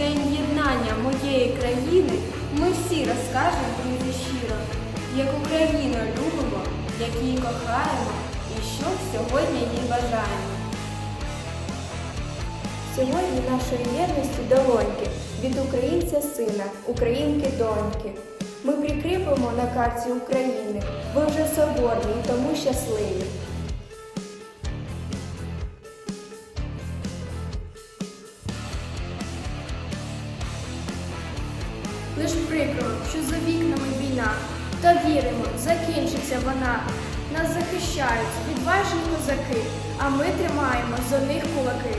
день єднання моєї країни ми всі розкажемо друзі щиро, як Україну любимо, як її кохаємо і що сьогодні їй бажаємо. Сьогодні нашої єдності долоньки від українця сина, українки доньки. Ми прикріпимо на карті України. Ви вже соборні і тому щасливі. Лиш прикро, що за вікнами війна, та віримо, закінчиться вона. Нас захищають відважні козаки, а ми тримаємо за них кулаки.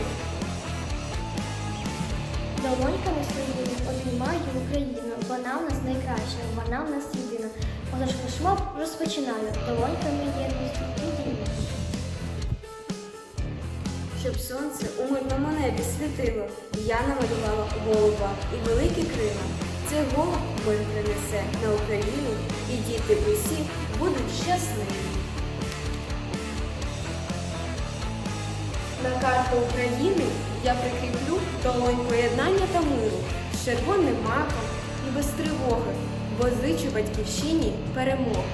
Долоньками своїми обіймаю Україну. Вона в нас найкраща, вона в нас єдина. Отож флешмоб розпочинаю долоньками єдності і дії. Щоб сонце у мирному небі світило, я намалювала голуба і великі крила. Цей голуб мир принесе на Україну, і діти усі будуть щасливі. На карту України я прикріплю долоньку єднання та миру з червоним маком і без тривоги, бо зичу батьківщині перемог.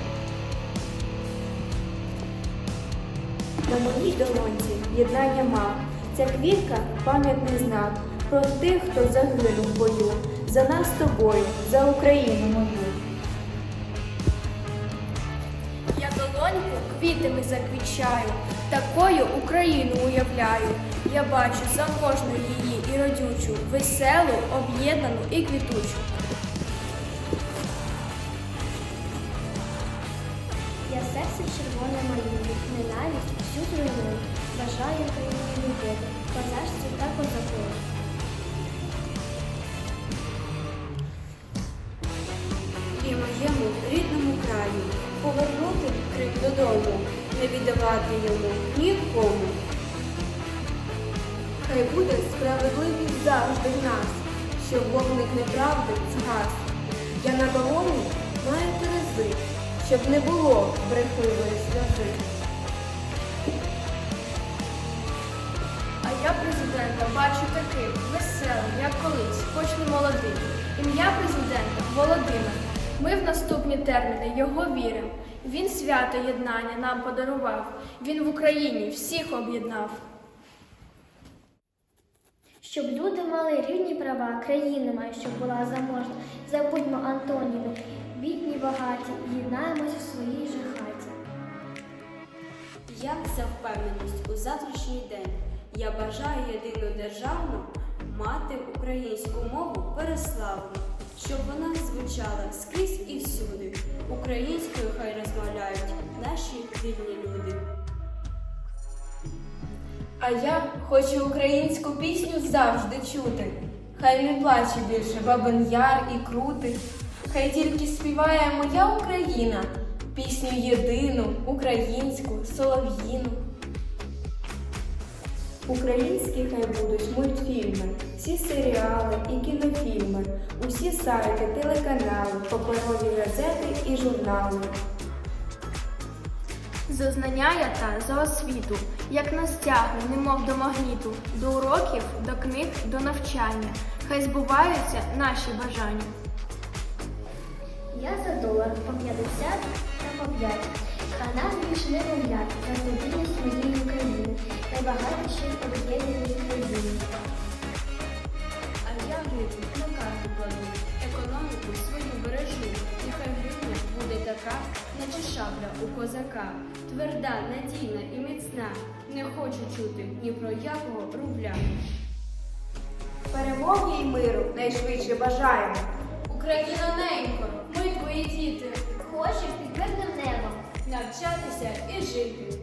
На моїй долонці єднання мав. Ця квітка пам'ятний знак про тих, хто загинув в бою. За нас з тобою, за Україну мою. Я долоньку квітами заквічаю, такою Україну уявляю. Я бачу заможну її і родючу, веселу, об'єднану і квітучу. Я серце червоне малюю, ненависть всю зруйную. Бажаю Україні любові, козачцю та козаку. Не віддавати йому нікому. Хай буде справедливість завжди в нас, щоб вогник неправди згас. Я на балоні маю терези, щоб не було брехливої сльози. А я президента бачу таким веселим, як колись, хоч не молодим. Ім'я президента Володимир. Ми в наступні терміни його віримо. Він свято єднання нам подарував. Він в Україні всіх об'єднав. Щоб люди мали рівні права, країна має, щоб була заможна. Забудьмо Антоніни, бідні багаті, єднаємось в своїй же хаті. Як за впевненість у завтрашній день я бажаю єдину державну мати українську мову переславну, щоб вона звучала. Українською хай розмовляють наші вільні люди. А я хочу українську пісню завжди чути. Хай не плаче більше бабин яр і крути. Хай тільки співає моя Україна, пісню єдину, українську, солов'їну. Українські хай будуть мультфільми, всі серіали і кінофільми, усі сайти, телеканали, паперові газети і журнали. За знання я та за освіту, як нас тягне, немов до магніту, до уроків, до книг, до навчання. Хай збуваються наші бажання. Я за долар по 50 та по 5. А нас більше не мовлять за надію своєї України, найбагатішої об'єднаної країни. Я на карту кладу, економіку свою бережу. Нехай гривня буде така, наче шабля у козака. Тверда, надійна і міцна. Не хочу чути ні про якого рубля. Перемоги і миру найшвидше бажаємо. Україна ненько, ми твої діти, Хочеш під мирним небом. навчатися і жити.